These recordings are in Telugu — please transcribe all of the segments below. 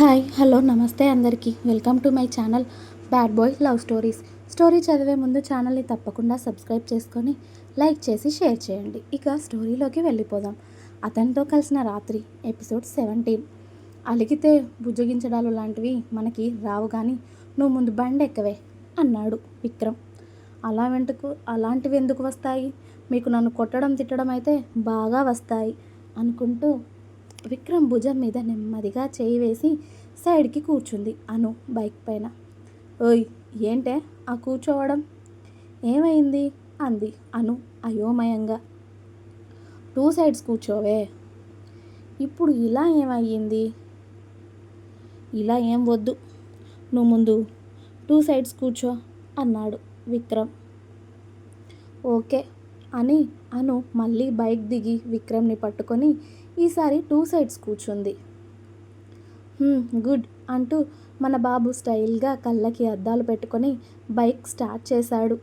హాయ్ హలో నమస్తే అందరికీ. Welcome to my channel bad boy love stories. Story చదివే ముందు ఛానల్ని తప్పకుండా సబ్స్క్రైబ్ చేసుకొని లైక్ చేసి షేర్ చేయండి. ఇక స్టోరీలోకి వెళ్ళిపోదాం. అతనితో కలిసిన రాత్రి ఎపిసోడ్ సెవెంటీన్. అలిగితే బుజ్జగించడాలు లాంటివి మనకి రావు కానీ నువ్వు ముందు బండి ఎక్కవే అన్నాడు విక్రమ్. అలా వెంటకు అలాంటివి ఎందుకు వస్తాయి? మీకు నన్ను కొట్టడం తిట్టడం అయితే బాగా వస్తాయి అనుకుంటూ విక్రమ్ భుజం మీద నెమ్మదిగా చేయి వేసి సైడ్కి కూర్చుంది అను బైక్ పైన. ఓయ్ ఏంటే ఆ కూర్చోవడం? ఏమైంది? అంది అను అయోమయంగా. టూ సైడ్స్ కూర్చోవే. ఇప్పుడు ఇలా ఏమయ్యింది? ఇలా ఏం వద్దు. నువ్వు ముందు టూ సైడ్స్ కూర్చో అన్నాడు విక్రమ్. ఓకే అని అను మళ్ళీ బైక్ దిగి విక్రమ్ని పట్టుకొని ఈసారి టూ సైడ్స్ కూర్చుంది. గుడ్ అంటూ మన బాబు స్టైల్గా కళ్ళకి అద్దాలు పెట్టుకొని బైక్ స్టార్ట్ చేశాడు.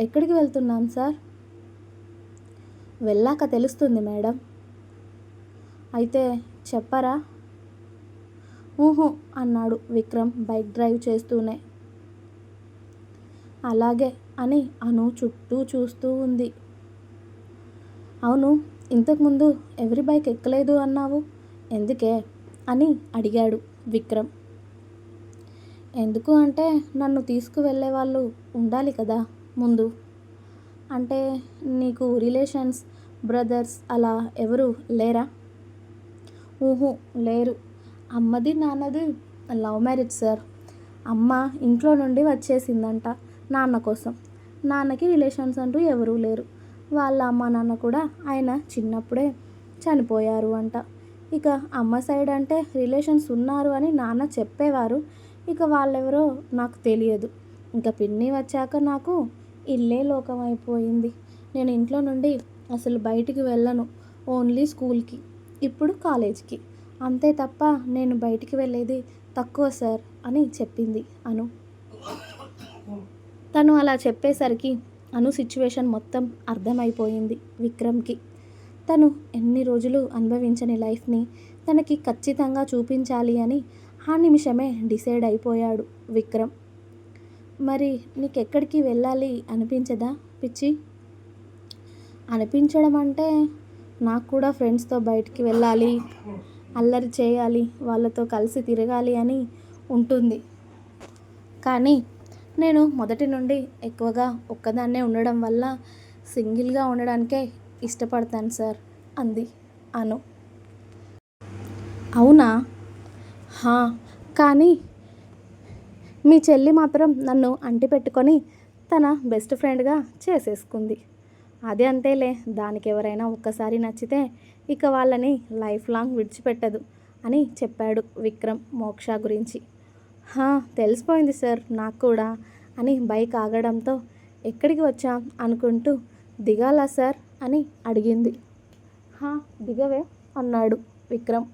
ఎక్కడికి వెళ్తున్నాం సార్? వెళ్ళాక తెలుస్తుంది మేడం. అయితే చెప్పరా? ఊహు అన్నాడు విక్రమ్ బైక్ డ్రైవ్ చేస్తూనే. అలాగే అని అను చుట్టూ చూస్తూ ఉంది. అవును ఇంతకుముందు ఎవరి బైక్ ఎక్కలేదు అన్నావు? ఎందుకే? అని అడిగాడు విక్రమ్. ఎందుకు అంటే నన్ను తీసుకువెళ్ళే వాళ్ళు ఉండాలి కదా ముందు. అంటే నీకు రిలేషన్స్ బ్రదర్స్ అలా ఎవరు లేరా? ఊహు లేరు. అమ్మది నాన్నది లవ్ మ్యారేజ్ సార్. అమ్మ ఇంట్లో నుండి వచ్చేసిందంట నాన్న కోసం. నాన్నకి రిలేషన్స్ అంటూ ఎవరూ లేరు. వాళ్ళ అమ్మ నాన్న కూడా ఆయన చిన్నప్పుడే చనిపోయారు అంట. ఇక అమ్మ సైడ్ అంటే రిలేషన్స్ ఉన్నారు అని నాన్న చెప్పేవారు. ఇక వాళ్ళెవరో నాకు తెలియదు. ఇంకా పిన్ని వచ్చాక నాకు ఇల్లే లోకం అయిపోయింది. నేను ఇంట్లో నుండి అసలు బయటికి వెళ్ళను. ఓన్లీ స్కూల్కి ఇప్పుడు కాలేజ్కి. అంతే తప్ప నేను బయటికి వెళ్ళేది తక్కువ సార్ అని చెప్పింది అను. తను అలా చెప్పేసరికి అను సిచ్యువేషన్ మొత్తం అర్థమైపోయింది విక్రమ్కి. తను ఎన్ని రోజులు అనుభవించని లైఫ్ని తనకి ఖచ్చితంగా చూపించాలి అని ఆ నిమిషమే డిసైడ్ అయిపోయాడు విక్రమ్. మరి నీకెక్కడికి వెళ్ళాలి అనిపించదా పిచ్చి? అనిపించడం అంటే నాకు కూడా ఫ్రెండ్స్తో బయటికి వెళ్ళాలి అల్లరి చేయాలి వాళ్ళతో కలిసి తిరగాలి అని ఉంటుంది. కానీ నేను మొదటి నుండి ఎక్కువగా ఒక్కదాన్నే ఉండడం వల్ల సింగిల్గా ఉండడానికే ఇష్టపడతాను సార్ అంది అను. అవునా? హా కానీ మీ చెల్లి మాత్రం నన్ను అంటి పెట్టుకొని తన బెస్ట్ ఫ్రెండ్గా చేసేసుకుంది. అదే అంతేలే దానికి ఎవరైనా ఒక్కసారి నచ్చితే ఇక వాళ్ళని లైఫ్ లాంగ్ విడిచిపెట్టదు అని చెప్పాడు విక్రమ్ మోక్ష గురించి. తెలిసిపోయింది సార్ నాకు కూడా అని బైక్ ఆగడంతో ఎక్కడికి వచ్చాం అనుకుంటూ దిగాలా సార్ అని అడిగింది. హా దిగవే అన్నాడు విక్రమ్.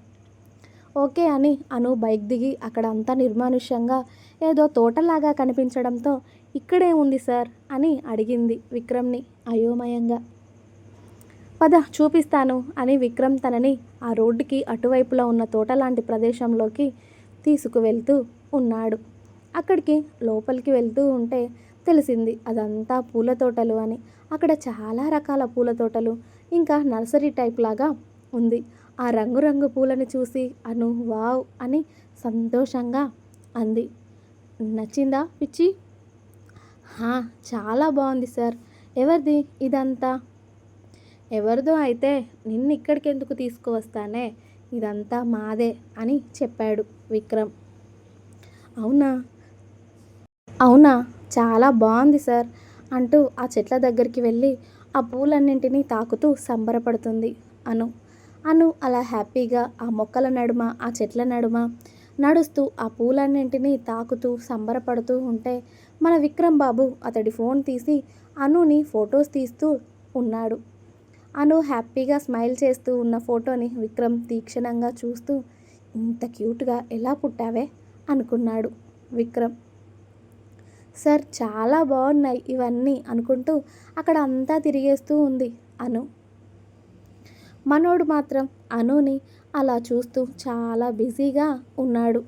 ఓకే అని అను బైక్ దిగి అక్కడ అంతా నిర్మానుష్యంగా ఏదో తోటలాగా కనిపించడంతో ఇక్కడే ఉంది సార్ అని అడిగింది విక్రమ్ని అయోమయంగా. పద చూపిస్తాను అని విక్రమ్ తనని ఆ రోడ్డుకి అటువైపులో ఉన్న తోటలాంటి ప్రదేశంలోకి తీసుకువెళ్తూ ఉన్నాడు. అక్కడికి లోపలికి వెళ్తూ ఉంటే తెలిసింది అదంతా పూల తోటలు అని. అక్కడ చాలా రకాల పూల తోటలు. ఇంకా నర్సరీ టైప్ లాగా ఉంది. ఆ రంగురంగు పూలను చూసి అను వావ్ అని సంతోషంగా అంది. నచ్చిందా పిచ్చి? హా చాలా బాగుంది సార్. ఎవరిది ఇదంతా? ఎవరిదో అయితే నిన్ను ఇక్కడికి ఎందుకు తీసుకువస్తానే? ఇదంతా మాదే అని చెప్పాడు. విక్రమ్. అవునా? అవునా? చాలా బాగుంది సార్ అంటూ ఆ చెట్ల దగ్గరికి వెళ్ళి ఆ పూలన్నింటినీ తాకుతూ సంబరపడుతుంది అను. అను అలా హ్యాపీగా ఆ మొక్కల నడుమ ఆ చెట్ల నడుమ నడుస్తూ ఆ పూలన్నింటినీ తాకుతూ సంబరపడుతూ ఉంటే మన విక్రమ్ బాబు అతడి ఫోన్ తీసి అనుని ఫొటోస్ తీస్తూ ఉన్నాడు. అను హ్యాపీగా స్మైల్ చేస్తూ ఉన్న ఫోటోని విక్రమ్ తీక్షణంగా చూస్తూ ఇంత క్యూట్గా ఎలా పుట్టావే? అనుకున్నాడు విక్రమ్. సార్ చాలా బాగున్నాయి ఇవన్నీ అనుకుంటూ అక్కడ అంతా తిరిగేస్తూ ఉంది అను. మనోడు మాత్రం అనుని అలా చూస్తూ చాలా బిజీగా ఉన్నాడు.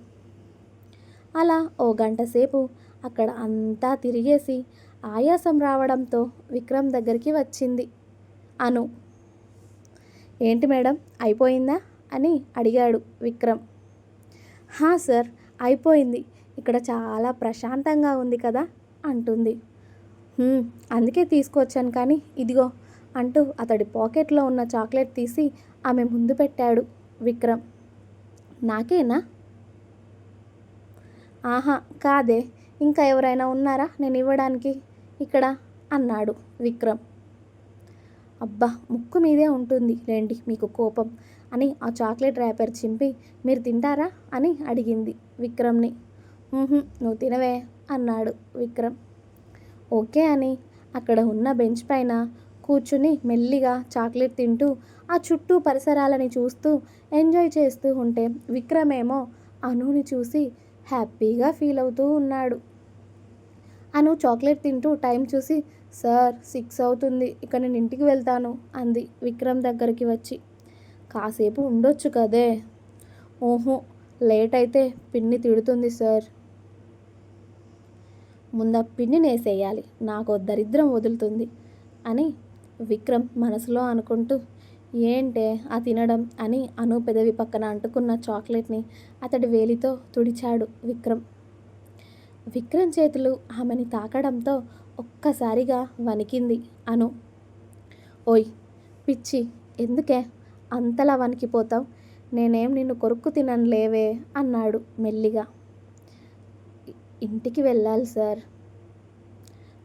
అలా ఓ గంట సేపు అక్కడ అంతా తిరిగేసి ఆయాసం రావడంతో విక్రమ్ దగ్గరికి వచ్చింది అను. ఏంటి మేడం అయిపోయిందా? అని అడిగాడు విక్రమ్. హా సార్ అయిపోయింది. ఇక్కడ చాలా ప్రశాంతంగా ఉంది కదా అంటుంది. అందుకే తీసుకొచ్చాను కానీ ఇదిగో అంటూ అతడి పాకెట్లో ఉన్న చాక్లెట్ తీసి ఆమె ముందు పెట్టాడు విక్రమ్. నాకేనా? ఆహా కాదే. ఇంకా ఎవరైనా ఉన్నారా? నేను ఇవ్వడానికి ఇక్కడ? అన్నాడు విక్రమ్. అబ్బా ముక్కు మీదే ఉంటుంది లేండి మీకు కోపం అని ఆ చాక్లెట్ ర్యాపర్ చింపి మీరు తింటారా అని అడిగింది విక్రమ్ని. నువ్వు తినవే అన్నాడు విక్రమ్. ఓకే అని అక్కడ ఉన్న బెంచ్ పైన కూర్చుని మెల్లిగా చాక్లెట్ తింటూ ఆ చుట్టూ పరిసరాలని చూస్తూ ఎంజాయ్ చేస్తూ ఉంటే విక్రమ్ ఏమో అనుని చూసి హ్యాపీగా ఫీల్ అవుతూ ఉన్నాడు. అను చాక్లెట్ తింటూ టైం చూసి సార్ సిక్స్ అవుతుంది. ఇక నేను ఇంటికి వెళ్తాను అంది విక్రమ్ దగ్గరికి వచ్చి. కాసేపు ఉండొచ్చు కదే? ఓహో లేట్ అయితే పిన్ని తిడుతుంది సార్. ముంద పిన్ని నేసేయాలి నాకు దరిద్రం వదులుతుంది అని విక్రమ్ మనసులో అనుకుంటూ ఏంటే ఆ తినడం అని అను పెదవి పక్కన అంటుకున్న చాక్లెట్ని అతడి వేలితో తుడిచాడు విక్రమ్. విక్రమ్ చేతులు ఆమెని తాకడంతో ఒక్కసారిగా వణికింది అను. ఓయ్ పిచ్చి ఎందుకే అంతలా వణికిపోతావు? నేనేం నిన్ను కొరుక్కు తినను లేవే అన్నాడు మెల్లిగా. ఇంటికి వెళ్ళాలి సార్.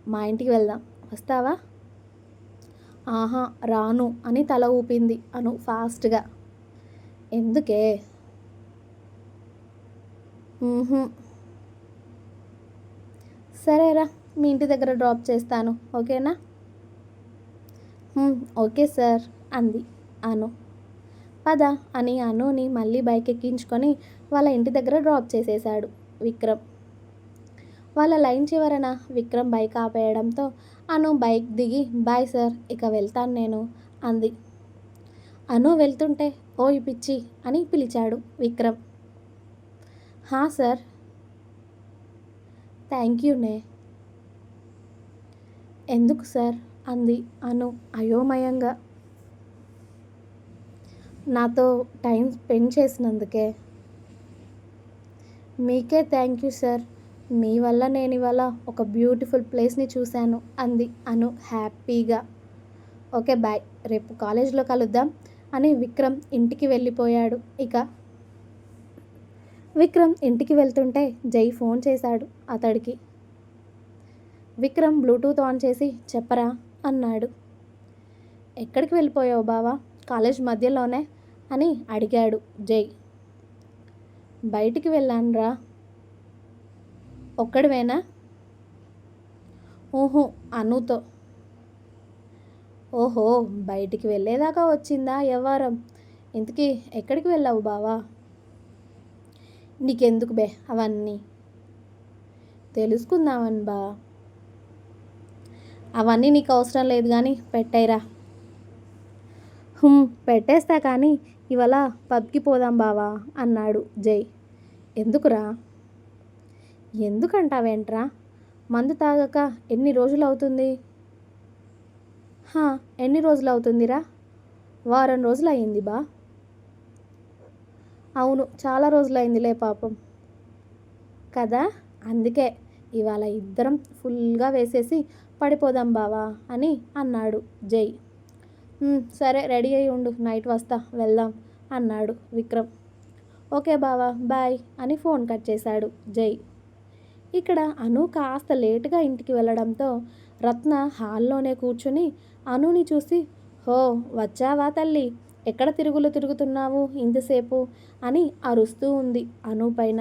మా ఇంటికి వెళ్దాం. వస్తావా? ఆహా రాను అని తల ఊపింది అను ఫాస్ట్గా. ఎందుకే? సరేరా. మీ ఇంటి దగ్గర డ్రాప్ చేస్తాను ఓకేనా? ఓకే సార్ అంది అను. పద అని అనుని మళ్ళీ బైక్ ఎక్కించుకొని వాళ్ళ ఇంటి దగ్గర డ్రాప్ చేసేశాడు విక్రమ్. వాళ్ళ లైన్ చివరన విక్రమ్ బైక్ ఆపేయడంతో అను బైక్ దిగి బాయ్ సార్ ఇక వెళ్తాను నేను అంది. అను వెళ్తుంటే ఓయ్ పిచ్చి అని పిలిచాడు విక్రమ్. హా సార్. థ్యాంక్ యూనే ఎందుకు సార్? అంది అను అయోమయంగా. నాతో టైం స్పెండ్ చేసినందుకే. మీకే థ్యాంక్ యూ సార్. మీ వల్ల నేను ఇవాళ ఒక బ్యూటిఫుల్ ప్లేస్ని చూశాను అంది అను హ్యాపీగా. Okay bye. రేపు కాలేజ్లో కలుద్దాం అని విక్రమ్ ఇంటికి వెళ్ళిపోయాడు. ఇక విక్రమ్ ఇంటికి వెళ్తుంటే జై ఫోన్ చేశాడు అతడికి. విక్రమ్ బ్లూటూత్ ఆన్ చేసి చెప్పరా అన్నాడు. ఎక్కడికి వెళ్ళిపోయావు బావా? కాలేజ్ మధ్యలోనే? అని అడిగాడు జై. బయటికి వెళ్ళానురా. ఒక్కడివేనా? ఓహో అనుతో. ఓహో బయటికి వెళ్ళేదాకా వచ్చిందా వ్యవహారం ఇంతకీ ఎక్కడికి వెళ్ళావు బావా? నీకెందుకు బే అవన్నీ? తెలుసుకుందామని బా. అవన్నీ నీకు అవసరం లేదు కానీ పెట్టేరా పెట్టేస్తా కానీ ఇవాళ పబ్కి పోదాం బావా అన్నాడు జై. ఎందుకురా? ఎందుకంటావేంట్రా? మందు తాగక ఎన్ని రోజులు అవుతుంది? హా ఎన్ని రోజులు అవుతుందిరా? వారం రోజులు అయింది బా. అవును చాలా రోజులైందిలే పాపం. కదా? అందుకే ఇవాళ ఇద్దరం ఫుల్గా వేసేసి పడిపోదాం బావా అని అన్నాడు. జై. సరే రెడీ అయి ఉండు నైట్ వస్తా వెళ్దాం అన్నాడు విక్రమ్. ఓకే బావా బాయ్ అని ఫోన్ కట్ చేశాడు జై. ఇక్కడ అను కాస్త లేటుగా ఇంటికి వెళ్ళడంతో రత్న హాల్లోనే కూర్చుని అనుని చూసి హో వచ్చావా తల్లి? ఎక్కడ తిరుగులు తిరుగుతున్నావు ఇంతసేపు? అని అరుస్తూ ఉంది అను పైన.